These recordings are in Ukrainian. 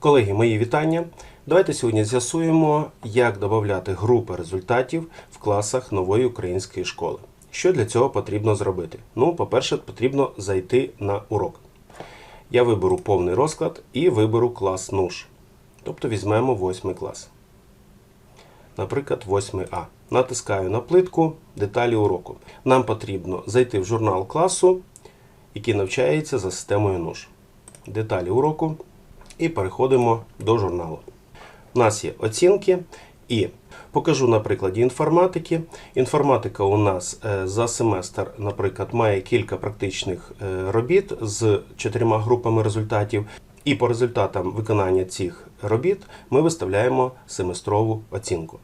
Колеги, мої вітання. Давайте сьогодні з'ясуємо, як додати групи результатів в класах нової української школи. Що для цього потрібно зробити? Ну, по-перше, потрібно зайти на урок. Я виберу повний розклад і виберу клас НУШ. Тобто візьмемо 8 клас. Наприклад, 8А. Натискаю на плитку деталі уроку. Нам потрібно зайти в журнал класу, який навчається за системою НУШ. Деталі уроку і переходимо до журналу. У нас є оцінки і покажу на прикладі інформатики. Інформатика у нас е, за семестр, наприклад, має кілька практичних е, робіт з чотирма групами результатів. І по результатам виконання цих робіт ми виставляємо семестрову оцінку.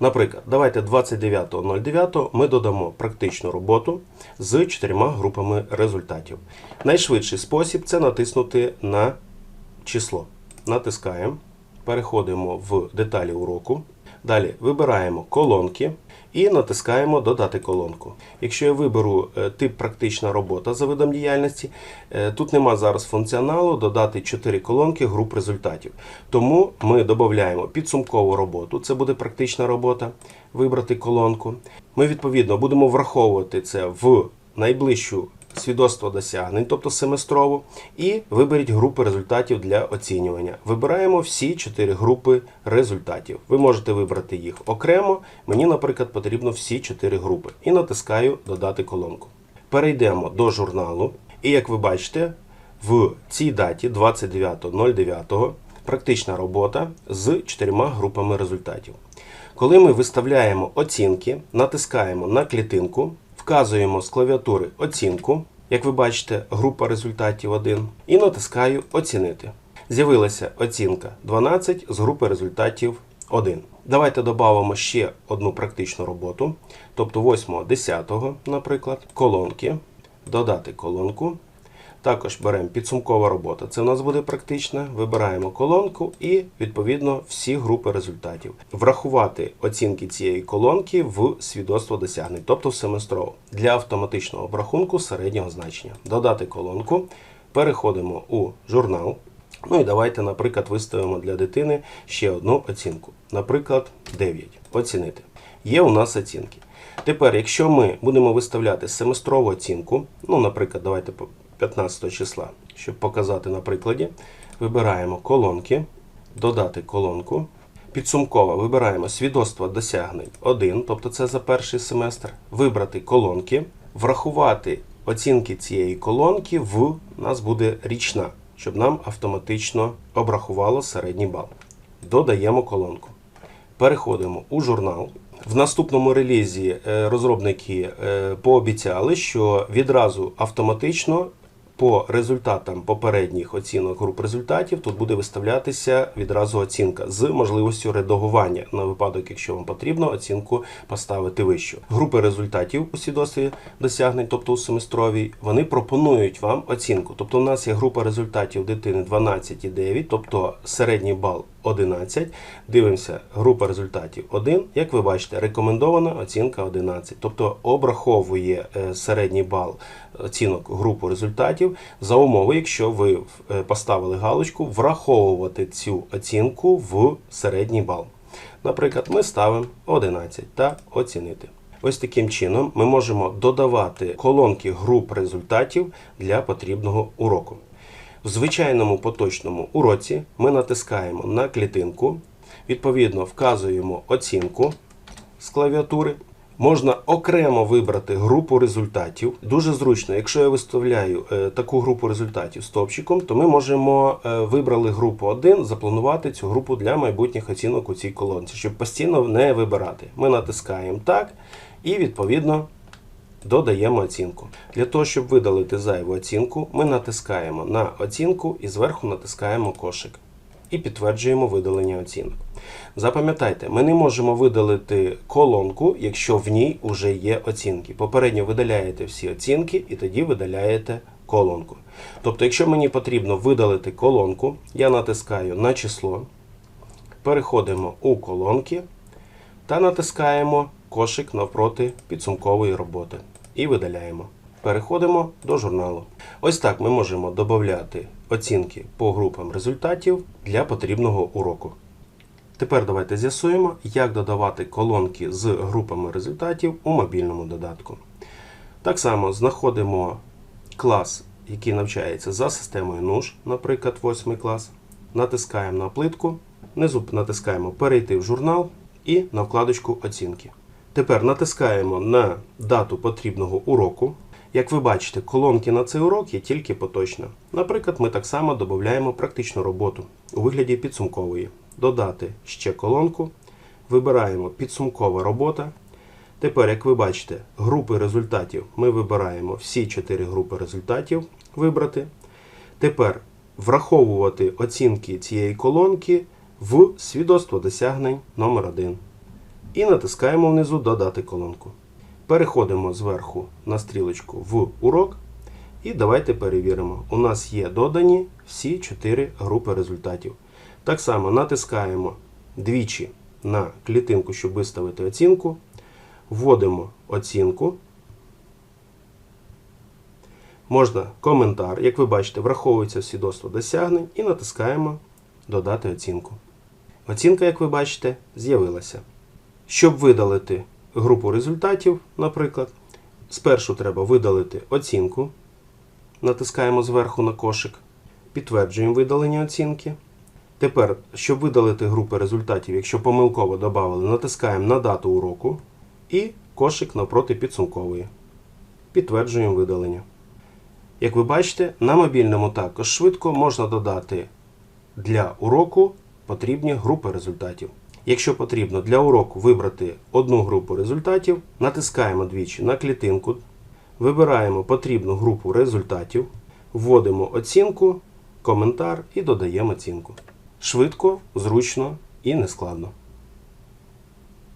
Наприклад, давайте 29.09 ми додамо практичну роботу з чотирма групами результатів. Найшвидший спосіб це натиснути на число. Натискаємо, переходимо в деталі уроку. Далі вибираємо колонки і натискаємо Додати колонку. Якщо я виберу е, тип практична робота за видом діяльності, е, тут нема зараз функціоналу додати 4 колонки груп результатів. Тому ми додаємо підсумкову роботу, це буде практична робота, вибрати колонку. Ми відповідно будемо враховувати це в найближчу свідоцтво досягнень, тобто семестрову, і виберіть групи результатів для оцінювання. Вибираємо всі чотири групи результатів. Ви можете вибрати їх окремо. Мені, наприклад, потрібно всі чотири групи. І натискаю Додати колонку. Перейдемо до журналу. І як ви бачите, в цій даті 29.09 практична робота з чотирма групами результатів. Коли ми виставляємо оцінки, натискаємо на клітинку, вказуємо з клавіатури оцінку, як ви бачите, група результатів 1, і натискаю Оцінити. З'явилася оцінка 12 з групи результатів 1. Давайте додамо ще одну практичну роботу, тобто 8, 10, наприклад, колонки, додати колонку. Також беремо підсумкова робота. Це у нас буде практична. Вибираємо колонку і, відповідно, всі групи результатів. Врахувати оцінки цієї колонки в свідоцтво досягнень, тобто в семестрово, для автоматичного обрахунку середнього значення. Додати колонку. Переходимо у журнал. Ну і давайте, наприклад, виставимо для дитини ще одну оцінку. Наприклад, 9. Оцінити. Є у нас оцінки. Тепер, якщо ми будемо виставляти семестрову оцінку, ну, наприклад, давайте 15 числа, щоб показати на прикладі, вибираємо колонки, додати колонку. Підсумково вибираємо свідоцтво досягнень 1, тобто це за перший семестр, вибрати колонки, врахувати оцінки цієї колонки в нас буде річна, щоб нам автоматично обрахувало середній бал. Додаємо колонку. Переходимо у журнал. В наступному релізі е, розробники е, пообіцяли, що відразу автоматично по результатам попередніх оцінок груп результатів тут буде виставлятися відразу оцінка з можливістю редагування на випадок, якщо вам потрібно оцінку поставити вищу. Групи результатів у свідоцтві досягнень, тобто у семестровій, вони пропонують вам оцінку. Тобто, у нас є група результатів дитини 12,9, тобто середній бал 11. Дивимося, група результатів 1. Як ви бачите, рекомендована оцінка 11. Тобто обраховує е, середній бал оцінок групу результатів за умови, якщо ви е, поставили галочку враховувати цю оцінку в середній бал. Наприклад, ми ставимо 11 та оцінити. Ось таким чином ми можемо додавати колонки груп результатів для потрібного уроку. В звичайному поточному уроці ми натискаємо на клітинку, відповідно вказуємо оцінку з клавіатури. Можна окремо вибрати групу результатів. Дуже зручно, якщо я виставляю е, таку групу результатів стовпчиком, то ми можемо е, вибрали групу 1, запланувати цю групу для майбутніх оцінок у цій колонці, щоб постійно не вибирати. Ми натискаємо так і відповідно додаємо оцінку. Для того, щоб видалити зайву оцінку, ми натискаємо на оцінку і зверху натискаємо кошик. І підтверджуємо видалення оцінок. Запам'ятайте, ми не можемо видалити колонку, якщо в ній вже є оцінки. Попередньо видаляєте всі оцінки і тоді видаляєте колонку. Тобто, якщо мені потрібно видалити колонку, я натискаю на число, переходимо у колонки та натискаємо кошик навпроти підсумкової роботи і видаляємо. Переходимо до журналу. Ось так ми можемо додати оцінки по групам результатів для потрібного уроку. Тепер давайте з'ясуємо, як додавати колонки з групами результатів у мобільному додатку. Так само знаходимо клас, який навчається за системою НУШ, наприклад, 8 клас. Натискаємо на плитку, внизу натискаємо Перейти в журнал і на вкладочку Оцінки. Тепер натискаємо на дату потрібного уроку. Як ви бачите, колонки на цей урок є тільки поточна. Наприклад, ми так само додаємо практичну роботу у вигляді підсумкової. Додати ще колонку. Вибираємо підсумкова робота. Тепер, як ви бачите, групи результатів ми вибираємо всі 4 групи результатів вибрати. Тепер враховувати оцінки цієї колонки в свідоцтво досягнень номер 1 І натискаємо внизу Додати колонку. Переходимо зверху на стрілочку в урок. І давайте перевіримо. У нас є додані всі 4 групи результатів. Так само натискаємо двічі на клітинку, щоб виставити оцінку. Вводимо оцінку. Можна коментар, як ви бачите, враховується свідоцтво досягнень і натискаємо Додати оцінку. Оцінка, як ви бачите, з'явилася. Щоб видалити групу результатів, наприклад, спершу треба видалити оцінку. Натискаємо зверху на кошик, підтверджуємо видалення оцінки. Тепер, щоб видалити групи результатів, якщо помилково додали, натискаємо на дату уроку і кошик навпроти підсумкової. Підтверджуємо видалення. Як ви бачите, на мобільному також швидко можна додати для уроку потрібні групи результатів. Якщо потрібно для уроку вибрати одну групу результатів, натискаємо двічі на клітинку, вибираємо потрібну групу результатів, вводимо оцінку, коментар і додаємо оцінку. Швидко, зручно і нескладно.